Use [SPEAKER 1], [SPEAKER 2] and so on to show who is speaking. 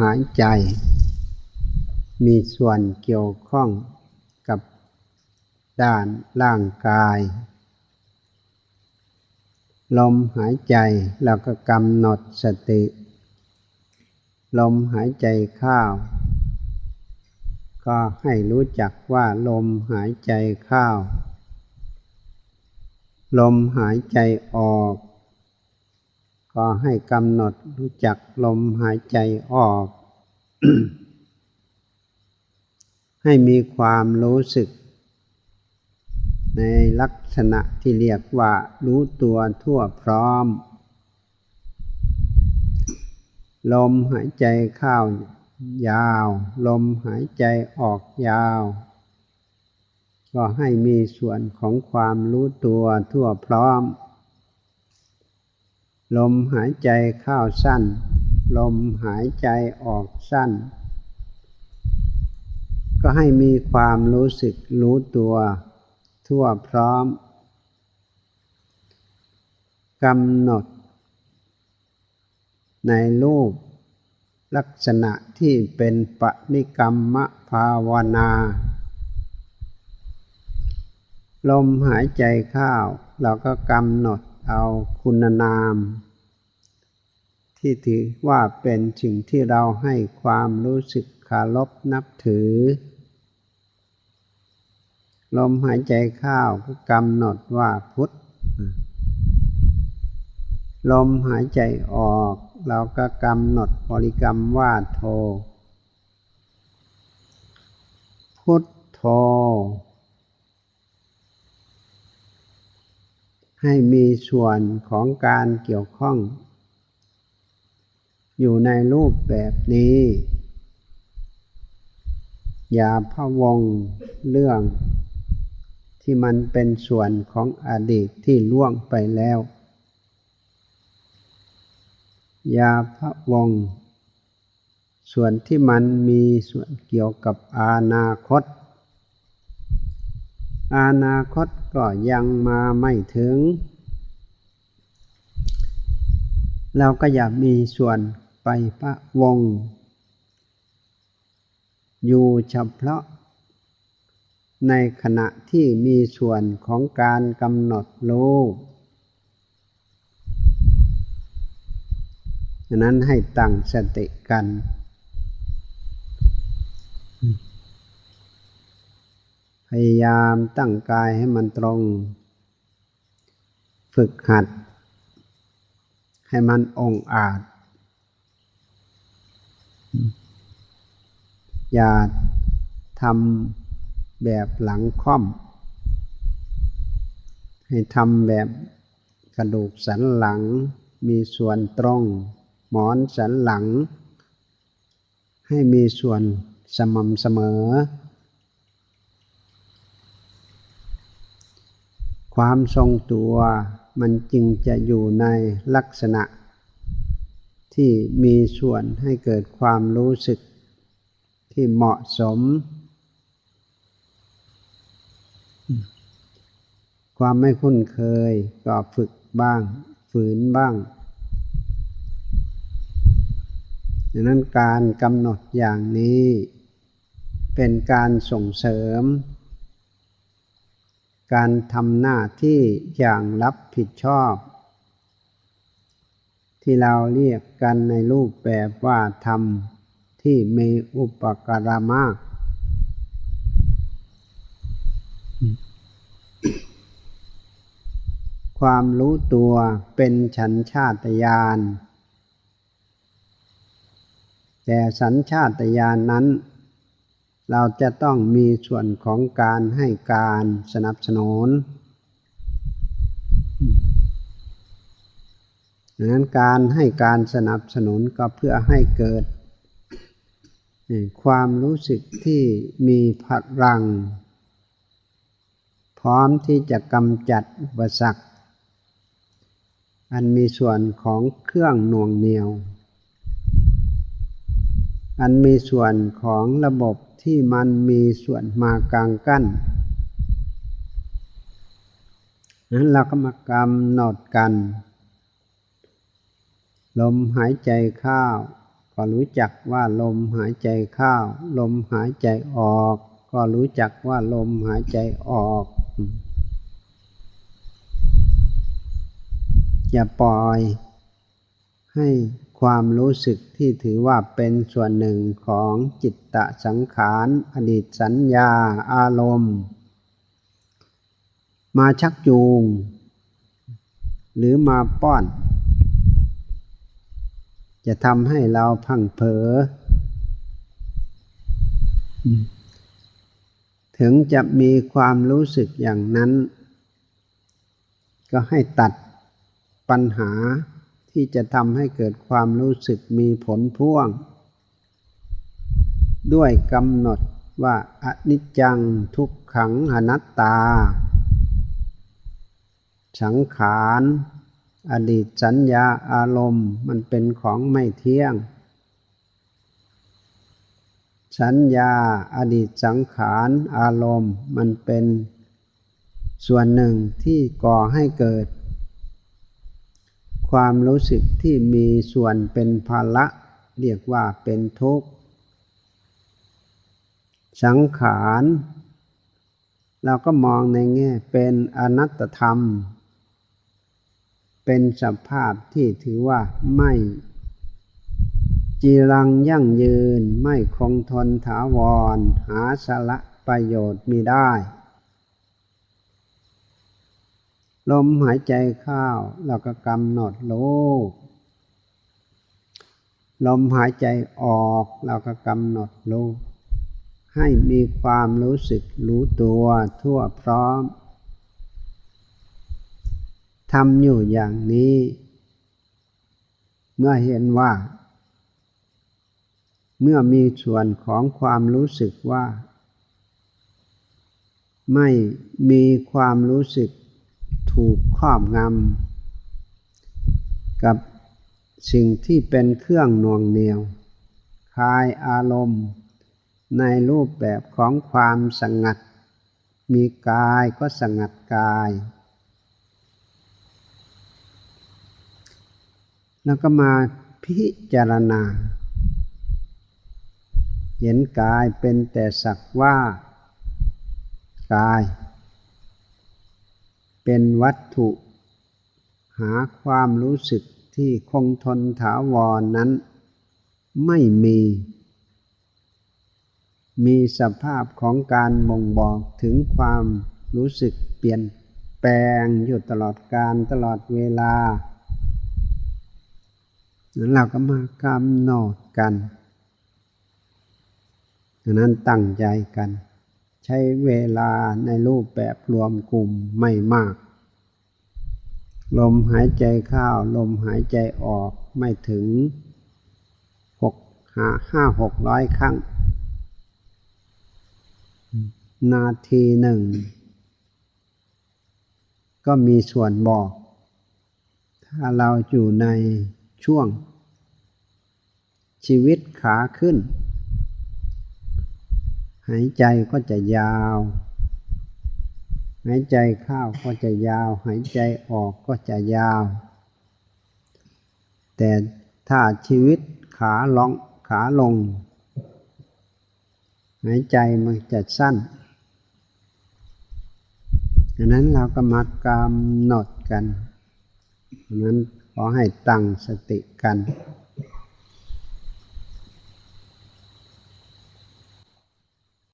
[SPEAKER 1] หายใจ มีส่วนเกี่ยวข้องกับด้านร่างกาย ลมหายใจเราก็กำหนดสติ ลมหายใจเข้าก็ให้รู้จักว่าลมหายใจเข้า ลมหายใจออก ก็ให้กำหนดรู้จักลมหายใจออก ให้มีความรู้สึก ในลักษณะที่เรียกว่ารู้ตัวทั่วพร้อม ลมหายใจเข้ายาว ลมหายใจออกยาว ก็ให้มีส่วนของความรู้ตัวทั่วพร้อม ลมหายใจเข้าสั้น ลมหายใจออกสั้น ก็ให้มีความรู้สึกรู้ตัว ทั่วพร้อมกำหนด ในรูปลักษณะที่เป็นปณิกรรมภาวนา ลมหายใจเข้าเราก็กำหนด เอาคุณนามที่ถือว่าเป็นสิ่งที่เราให้ความรู้สึกคารพนับถือ ลมหายใจเข้าก็กำหนดว่าพุทธ ลมหายใจออก เราก็กำหนดบริกรรมว่าโท พุทโธ ให้มีส่วนของการเกี่ยวข้อง อยู่ในรูปแบบนี้ อย่าพะวงเรื่องที่มันเป็นส่วนของอดีตที่ล่วงไปแล้ว อย่าพระวง ส่วนที่มันมีส่วนเกี่ยวกับอนาคต อนาคตก็ยังมาไม่ถึง เราก็อย่ามีส่วนไปพระวง อยู่เฉพาะ ในขณะที่มีส่วนของการกำหนดรู้ฉะนั้นให้ตั้งสติกัน พยายามตั้งกายให้มันตรง ฝึกหัด ให้มันองอาจ อย่าทำแบบหลังค่อม ให้ทำแบบกระดูกสันหลังมีส่วนตรง หมอนสันหลัง ให้มีส่วนสม่ำเสมอ ความทรงตัวมันจึงจะอยู่ในลักษณะ ที่มีส่วนให้เกิดความรู้สึกที่เหมาะสม ความไม่คุ้นเคยก็ฝึกบ้าง ฝืนบ้างดังนั้นการกำหนดอย่างนี้ เป็นการส่งเสริม การทำหน้าที่อย่างรับผิดชอบ ที่เราเรียกกันในรูปแบบว่าทำที่มีอุปการะมาก ความรู้ตัวเป็นฉันชาตญาณแต่สัญชาตญาณนนั้น เราจะต้องมีส่วนของการให้การสนับสนุนดังนั้นการให้การสนับสนุนก็เพื่อให้เกิด ความรู้สึกที่มีพลัง พร้อมที่จะกำจัดอุปสรรคอันมีส่วนของเครื่องหน่วงเหนียว อันมีส่วนของระบบที่มันมีส่วนมากลางกั้นนั้นเราก็มากำหนดกัน ลมหายใจเข้าก็รู้จักว่าลมหายใจเข้าลมหายใจออก ก็รู้จักว่าลมหายใจออก อย่าปล่อยให้ ความรู้สึกที่ถือว่าเป็นส่วนหนึ่งของจิตตะสังขารอดีตสัญญาอารมณ์ มาชักจูง หรือมาป้อน จะทำให้เราพังเผลอถึงจะมีความรู้สึกอย่างนั้น ก็ให้ตัดปัญหา ที่จะทำให้เกิดความรู้สึกมีผลพ่วง ด้วยกำหนดว่าอนิจจังทุกขังอนัตตา สังขารอดีตสัญญาอารมณ์มันเป็นของไม่เที่ยง สัญญาอดีตสังขารอารมณ์มันเป็นส่วนหนึ่งที่ก่อให้เกิด ความรู้สึกที่มีส่วนเป็นภาระเรียกว่าเป็นทุกข์ สังขาร เราก็มองในแง่เป็นอนัตธรรม เป็นสภาพที่ถือว่าไม่จีรังยั่งยืนไม่คงทนถาวร หาสาระประโยชน์มีได้ ลมหายใจเข้าเราก็กำหนดรู้ลมหายใจออกเราก็กำหนดรู้ให้มีความรู้สึกรู้ตัวทั่วพร้อมทำอยู่อย่างนี้ เมื่อเห็นว่า เมื่อมีส่วนของความรู้สึกว่า ไม่มีความรู้สึก ถูกครอบงำกับสิ่งที่เป็นเครื่องน่วงเหนียวคลายอารมณ์ ในรูปแบบของความสงัด มีกายก็สงัดกาย แล้วก็มาพิจารณา เห็นกายเป็นแต่สักว่ากาย เป็นวัตถุ หาความรู้สึกที่คงทนถาวรนนั้น ไม่มี มีสภาพของการบ่งบอกถึงความรู้สึกเปลี่ยนแปลงอยู่ตลอดการตลอดเวลานั้นเราก็มากำหนดกันดังนั้นตั้งใจกัน ใช้เวลาในรูปแบบรวมกลุ่มไม่มาก ลมหายใจเข้าลมหายใจออกไม่ถึงหกหาห้าหกร้อยครั้ง นาทีหนึ่ง ก็มีส่วนบอก ถ้าเราอยู่ในช่วงชีวิตขาขึ้น หายใจก็จะยาว หายใจเข้าก็จะยาว หายใจออกก็จะยาว แต่ถ้าชีวิตขาลงขาลง หายใจมันจะสั้นดังนั้นเราก็มากำหนดกันดังนั้นขอให้ตั้งสติกัน